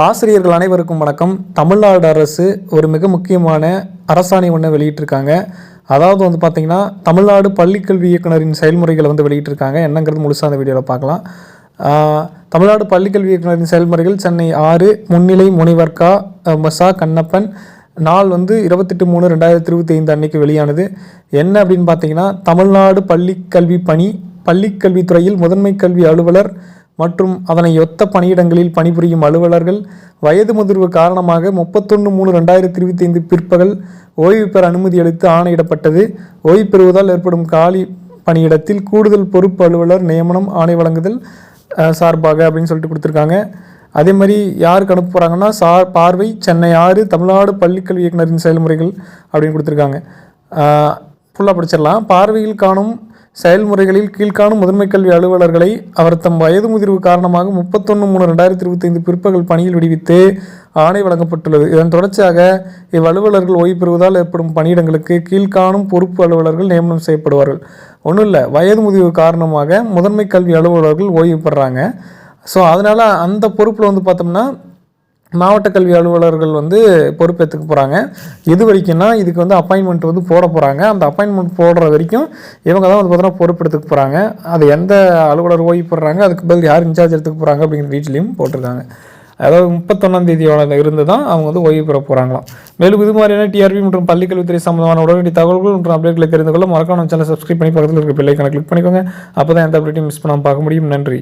ஆசிரியர்கள் அனைவருக்கும் வணக்கம். தமிழ்நாடு அரசு ஒரு மிக முக்கியமான அரசாணை ஒன்று வெளியிட்டிருக்காங்க. அதாவது வந்து பார்த்திங்கன்னா தமிழ்நாடு பள்ளிக்கல்வி இயக்குனரின் செயல்முறைகளை வந்து வெளியிட்டிருக்காங்க. என்னங்கிறது முழுசாக அந்த வீடியோவில் பார்க்கலாம் தமிழ்நாடு பள்ளிக்கல்வி இயக்குனரின் செயல்முறைகள் சென்னை ஆறு முன்னிலை முனைவர்கா கா மசா கண்ணப்பன். நாள் வந்து இருபத்தெட்டு மூணு ரெண்டாயிரத்தி இருபத்தி ஐந்து அன்னைக்கு வெளியானது. என்ன அப்படின்னு பார்த்தீங்கன்னா தமிழ்நாடு பள்ளிக்கல்வி பணி பள்ளிக்கல்வித்துறையில் முதன்மை கல்வி அலுவலர் மற்றும் அதனை ஒத்த பணியிடங்களில் பணிபுரியும் அலுவலர்கள் வயது முதிர்வு காரணமாக முப்பத்தொன்று மூணு ரெண்டாயிரத்தி இருபத்தி ஐந்து பிற்பகல் ஓய்வு பெற அனுமதி அளித்து ஆணையிடப்பட்டது. ஓய்வு பெறுவதால் ஏற்படும் காலி பணியிடத்தில் கூடுதல் பொறுப்பு அலுவலர் நியமனம் ஆணை வழங்குதல் சார்பாக அப்படின்னு சொல்லிட்டு கொடுத்துருக்காங்க. அதே மாதிரி யாருக்கு அனுப்ப போகிறாங்கன்னா சார் பார்வை சென்னை ஆறு தமிழ்நாடு பள்ளிக்கல்வி இயக்குனரின் செயல்முறைகள் அப்படின்னு கொடுத்துருக்காங்க. ஃபுல்லாக படிச்சிடலாம். பார்வையில் காணும் செயல்முறைகளில் கீழ்காணும் முதன்மை கல்வி அலுவலர்களை அவர் தம் வயது முதிர்வு காரணமாக முப்பத்தொன்று மூணு ரெண்டாயிரத்தி இருபத்தைந்து பிற்பகல் பணியில் விடுவித்து ஆணை வழங்கப்பட்டுள்ளது. இதன் தொடர்ச்சியாக இவ்வலுவலர்கள் ஓய்வு பெறுவதால் ஏற்படும் பணியிடங்களுக்கு கீழ்காணும் பொறுப்பு அலுவலர்கள் நியமனம் செய்யப்படுவார்கள். ஒன்றும் இல்லை வயது முதிர்வு காரணமாக முதன்மை கல்வி அலுவலர்கள் ஓய்வு பெறாங்க. ஸோ அதனால் அந்த பொறுப்பில் வந்து பார்த்தோம்னா மாவட்ட கல்வி அலுவலர்கள் வந்து பொறுப்பேற்றுக்க போகிறாங்க இது வரைக்கும்னா இதுக்கு வந்து அப்பாயின்மெண்ட் வந்து போட போகிறாங்க அந்த அப்பாயின்மெண்ட் போடுற வரைக்கும் இவங்க தான் வந்து பார்த்தோன்னா பொறுப்பெடுத்துக்க போகிறாங்க அது எந்த அலுவலர் ஓய்வு போடுறாங்க அதுக்கு பதில் யார் இன்சார்ஜ் எடுத்துக்க போகிறாங்க அப்படிங்கிற டீட்டெயிலையும் போட்டிருக்காங்க. அதாவது முப்பத்தொன்னாந்தேதியோட இருந்து தான் அவங்க வந்து ஓய்வு பெற போகிறாங்களாம் மேலும் இது மாதிரியான டிஆர்பி மற்றும் பள்ளிக்கல்வித்துறை சம்பந்தமான உடனடி தகவல்கள் மற்றும் அப்டேட்களை தெரிந்து கொள்ள மறக்காம சேனல் சப்ஸ்கிரைப் பண்ணி பக்கத்தில் இருக்க பிள்ளைக்கான கிளிக் பண்ணிக்கோங்க. அப்போ தான் எந்த அப்டேட்டையும் மிஸ் பண்ணாமல் பார்க்க முடியும். நன்றி.